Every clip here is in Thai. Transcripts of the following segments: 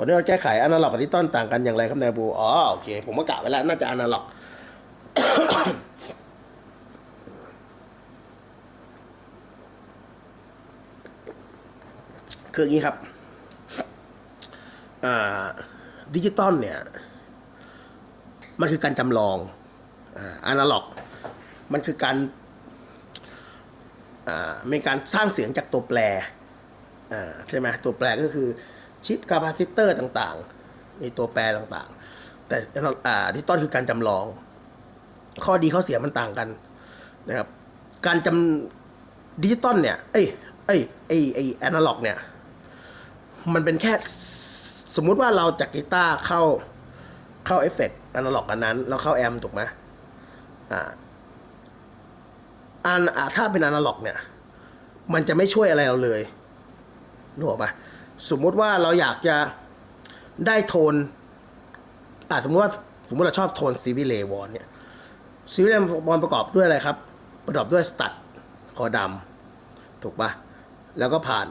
ขออนุญาแก้ไขอนาล็อกกับดิจิตอลต่างกันอย่างไรครับนายบูอ๋อโอเคผมก็กะไว้แล้วน่าจะอนาล็อกคืออย่างนี้ครับดิจิตอลเนี่ย มันคือการจำลองอนาล็อก มันคือการอ่าเป็นการสร้างเสียงจากตัวแปรใช่ไหมตัวแปรก็คือ ชิปคาปาซิเตอร์ต่างๆ มีตัวแปรต่างๆ แต่อ่าดิจิตอลคือการจำลอง ข้อดีข้อเสียมันต่างกันนะครับ การจำดิจิตอลเนี่ย เอ้ยเอ้ยไอไอแอนาล็อกเนี่ย มันเป็นแค่สมมุติว่าเราจากกีตาร์เข้าเข้าเอฟเฟกต์อนาล็อกอันนั้น แล้วเข้าแอมป์ถูกไหมอ่าอันอ่าถ้าเป็นอนาล็อกเนี่ย มันจะไม่ช่วยอะไรเราเลยนึกออกปะ สมมุติว่าเราอยากจะได้โทนอ่าสมมติว่าสมมติเราชอบโทนซีวิเลวอนเนี่ยซีวิเลวอนประกอบด้วยอะไรครับ ประกอบด้วยสตัดคอดำถูกปะแล้วก็ผ่าน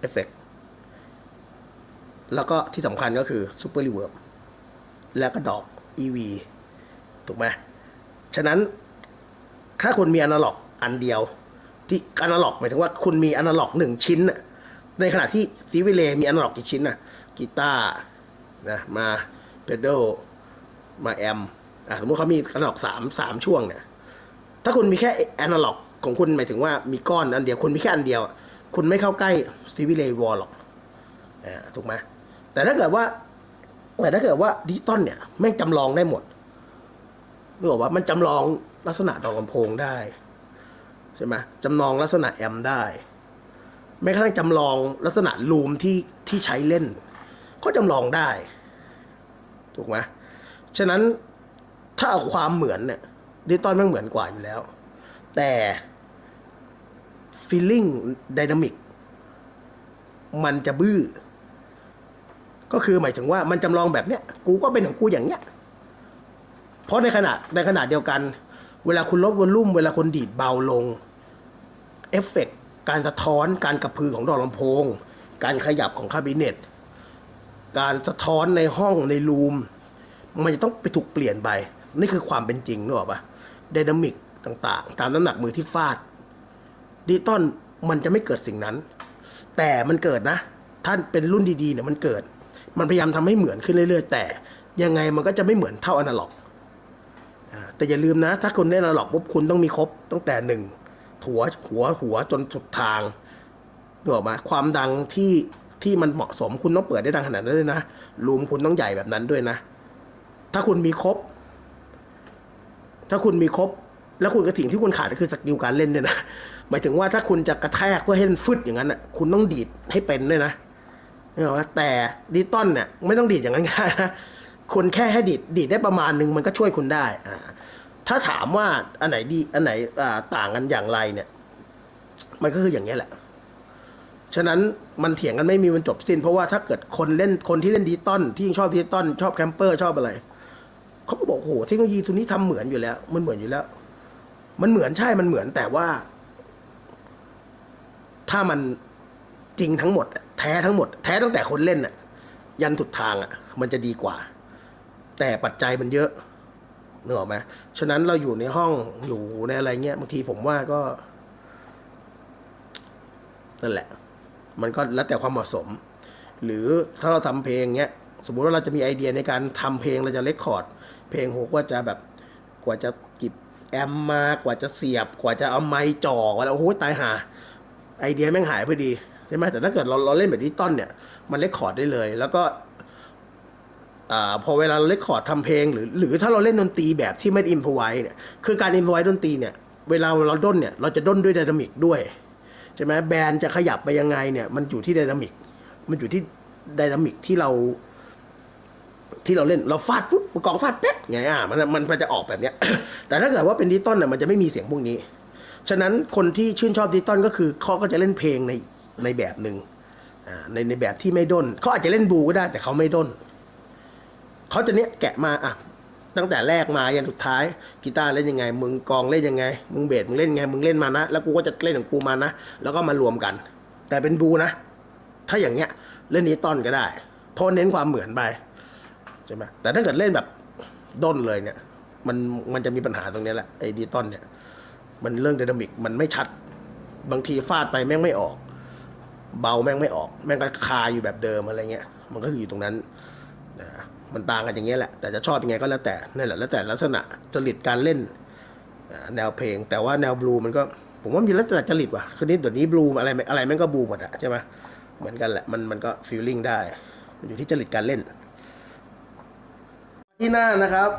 เอฟเฟกต์แล้วก็ที่สำคัญก็คือซูเปอร์รีเวิร์บแล้วก็ดอก EV ถูกไหมฉะนั้นถ้าคุณมีอนาล็อกอันเดียว ที่อนาล็อกหมายถึงว่าคุณมีอนาล็อกหนึ่งชิ้นน่ะ ในขณะที่ซีวิเลมีอนาล็อกกี่ชิ้นน่ะกีตาร์นะมาเพด a ลมาแอมอะสมมติเขามีอนาล็อกสามสามช่วงเนี่ยถ้าคุณมีแค่อนาล็อกของคุณหมายถึงว่ามีก้อนอันเดียวคุณมีแค่อันเดียวอะคุณไม่เข้าใกล้ซีวิเลวอลหรอกอ่าถูกไหมแต่ถ้าเกิดว่าแต่ถ้าเกิดว่าดิจิตอลเนี่ยแม่งจำลองได้หมดนึกออกว่ามันจำลองลักษณะดอกลำโพงได้ ใช่ไหมจำลองลักษณะแอมได้ แม้กระทั่งจำลองลักษณะลูมที่ที่ใช้เล่น ก็จำลองได้ ถูกไหมฉะนั้นถ้าเอาความเหมือนเนี่ยดิจิตอลมันเหมือนกว่าอยู่แล้ว แต่ feeling dynamic มันจะบื้อ ก็คือหมายถึงว่ามันจำลองแบบเนี้ย กูก็เป็นของกูอย่างเนี้ย เพราะในขณะในขณะเดียวกัน เวลาคุณลดวอลลุ่ม เวลาคุณดีดเบาลง เอฟเฟกต์ การสะท้อนการกระพือของดอกลำโพง การขยับของคาบิเนตการสะท้อนในห้องในรูม มันจะต้องไปถูกเปลี่ยนไป นี่คือความเป็นจริงนึกออกปะไดนามิกต่างๆ ตามน้ำหนักมือที่ฟาดดิจิตอลมันจะไม่เกิดสิ่งนั้น แต่มันเกิดนะถ้านเป็นรุ่นดีๆเนี่ยมันเกิด มันพยายามทำให้เหมือนขึ้นเรื่อย ๆ แต่ยังไงมันก็จะไม่เหมือนเท่าอนาล็อกแต่อย่าลืมนะ ถ้าคุณเล่นอนาล็อกปุ๊บคุณต้องมีครบตั้งแต่หนึ่ง หัวหัวหัวจนสุดทางนึกออกมาความดังที่ที่มันเหมาะสมคุณต้องเปิดได้ดังขนาดนั้นด้วยนะรูมคุณต้องใหญ่แบบนั้นด้วยนะ ถ้าคุณมีครบ ถ้าคุณมีครบ แล้วคุณกระถิ่งที่คุณขาดก็คือสกิลการเล่นด้วยนะหมายถึงว่าถ้าคุณจะกระแทกเพื่อให้มันฟึดอย่างนั้นอะ คุณต้องดีดให้เป็นด้วยนะนึกออกไหมแต่ดิจิตอลเนี่ยไม่ต้องดีดอย่างนั้นก็ได้นะคุณแค่ให้ดีดดีดได้ประมาณหนึ่งมันก็ช่วยคุณได้อ่า ถ้าถามว่าอันไหนดี อันไหนต่างกันอย่างไรเนี่ย มันก็คืออย่างนี้แหละ ฉะนั้นมันเถียงกันไม่มีวันจบสิ้น เพราะว่าถ้าเกิดคนเล่นคนที่เล่นดิจิตอลที่ชอบดิจิตอลชอบแคมเปอร์ชอบอะไรเขาก็บอกโอ้โหเทคโนโลยีตัวนี้ทำเหมือนอยู่แล้ว มันเหมือนอยู่แล้ว มันเหมือนใช่มันเหมือนแต่ว่า ถ้ามันจริงทั้งหมด แท้ทั้งหมด แท้ตั้งแต่คนเล่นอะยันสุดทางอะมันจะดีกว่า แต่ปัจจัยมันเยอะ นึกออกไหมฉะนั้นเราอยู่ในห้องอยู่ในอะไรเงี้ยบางทีผมว่าก็นั่นแหละ มันก็แล้วแต่ความเหมาะสม หรือถ้าเราทำเพลงเงี้ยสมมุติว่าเราจะมีไอเดียในการทำเพลงเราจะเลคคอร์ด เพลงโหกว่าจะแบบกว่าจะกิบแอมมากว่าจะเสียบ กว่าจะเอาไม้จ่อว่าโอ้โหตายหา ไอเดียแม่งหายพอดีใช่ไหมแต่ถ้าเกิดเราเราเล่นแบบดิจิตอลเนี่ย มันเลคคอร์ดได้เลย แล้วก็ อพอเวลาเราเลคคอร์ดทำเพลงหรือหรือถ้าเราเล่นดนตรีแบบที่ไม่อินพไว้เนี่ยคือการอินพไว้ดนตรีเนี่ยเวลาเราด้นเนี่ยเราจะด้นด้วยไดนามิกด้วยใช่ไหมแบรนด์จะขยับไปยังไงเนี่ยมันอยู่ที่ไดนามิกมันอยู่ที่ไดนามิกที่เรา ที่เราเล่นเราฟาดฟุตกองฟาดเป๊ะไงอะมันมันมันจะออกแบบเนี้ย แต่ถ้าเกิดว่าเป็นดิจิตอลเนี่ยมันจะไม่มีเสียงพวกนี้ ฉะนั้นคนที่ชื่นชอบดิจิตอลก็คือเขาก็จะเล่นเพลงในในแบบหนึ่งในในแบบที่ไม่ด้นเขาอาจจะเล่นบูก็ได้แต่เขาไม่ด้น เขาจะเนี้ยแกะมาอะตั้งแต่แรกมายันสุดท้ายกีตาร์เล่นยังไง มึงกองเล่นยังไง มึงเบสมึงเล่นยังไง มึงเล่นมานะ แล้วกูก็จะเล่นของกูมานะ แล้วก็มารวมกัน แต่เป็นบูนะ ถ้าอย่างเงี้ยเล่นนี้ต้นก็ได้เพราะเน้นความเหมือนไปใช่ไหมแต่ถ้าเกิดเล่นแบบด้นเลยเนี่ย มันมันจะมีปัญหาตรงนี้แหละไอ้ดิจิตอลเนี่ย มันเรื่องไดนามิกมันไม่ชัด บางทีฟาดไปแม่งไม่ออก เบาแม่งไม่ออก แม่งก็คาอยู่แบบเดิมอะไรเงี้ย มันก็คืออยู่ตรงนั้น มันต่างกันอย่างเงี้ยแหละ แต่จะชอบยังไงก็แล้วแต่นั่นแหละแล้วแต่ลักษณะจริตการเล่นอ่าแนวเพลง แต่ว่าแนวบลูมันก็ผมว่ามีลักษณะจริตว่ะคือนี้เดี๋ยวนี้บลูอะไรอะไรแม่งก็บลูหมดอะใช่ไหมเหมือนกันแหละมันมันก็ฟีลลิ่งได้ มันอยู่ที่จริตการเล่น ที่หน้านะครับ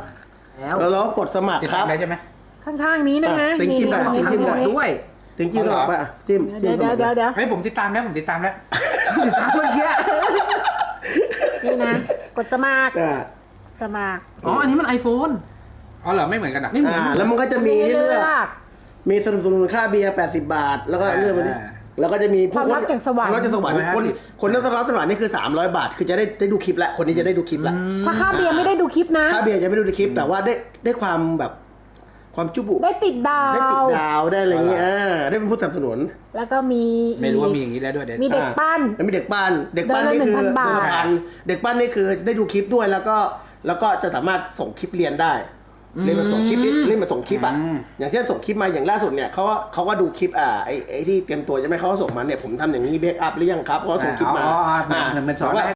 แล้วแล้วเราก็กดสมัครติดคตารัมบ ได้ใช่ไหม ข้างๆนี้นะฮะอะติ๊งนี่จิ้มนี่ได้นี่ติ๊งจิ้มได้นี่ด้วย จริงๆหรอป่ะจิ้มเดี๋ยวเดี๋ยวเดี๋ยวเดี๋ยวเฮ้ยผมติดตามแล้วผมติดตามแล้ว เมื่อกี้นี่นะ กดสมัครอ่าสมัครอ๋อ อันนี้มัน iPhone อ๋อเหรอไม่เหมือนกันอะไม่เหมือนอ่าแล้วมันก็จะมีให้เลือกกมีสนับสนุนค่าเบียร์ 80 บาท แล้วก็เรื่องมันนี้อ่าแล้วก็จะมีความลับจากสวรรค์ ความลับจากสวรรค์คน150คนที่รับสวรรค์นี่คือ 300 บาท คือจะได้ได้ดูคลิปแล้วคนนี้จะได้ดูคลิปแล้ว ถ้าค่าเบียร์ไม่ได้ดูคลิปนะ ค่าเบียร์จะไม่ดูในคลิปแต่ว่าได้ได้ความแบบ ความจุบุได้ติดดาได้ติดวดาวได้อะไรเงี้ยอ่าได้เป็นผู้สนับสนุน แล้วก็มีไม่รู้ว่ามีอย่างนี้แล้วด้วยเดี๋ยวมีเด็กอ่าปั้นแล้วมีเด็กปั้นเด็กปั้นเดือนละนี่คือ1,000บาทเดือนละพันเด็กปั้นนี่คือได้ดูคลิปด้วยแล้วก็แล้วก็จะสามารถส่งคลิปเรียนได้เล่นแบบส่งคลิปเล่นแบบส่งคลิปอะอย่างเช่นส่งคลิปมาอย่างล่าสุดเนี่ยเขาก็เขาก็ดูคลิปอ่าไอ้ไอ้ที่เตรียมตัวใช่ไหมเขาก็ส่งมาเนี่ยผมทำอย่างนี้เบรกอัพหรือยังครับเขาก็ส่งคลิปมาอ๋ออ๋อเหมือนเหมือนสอนว่า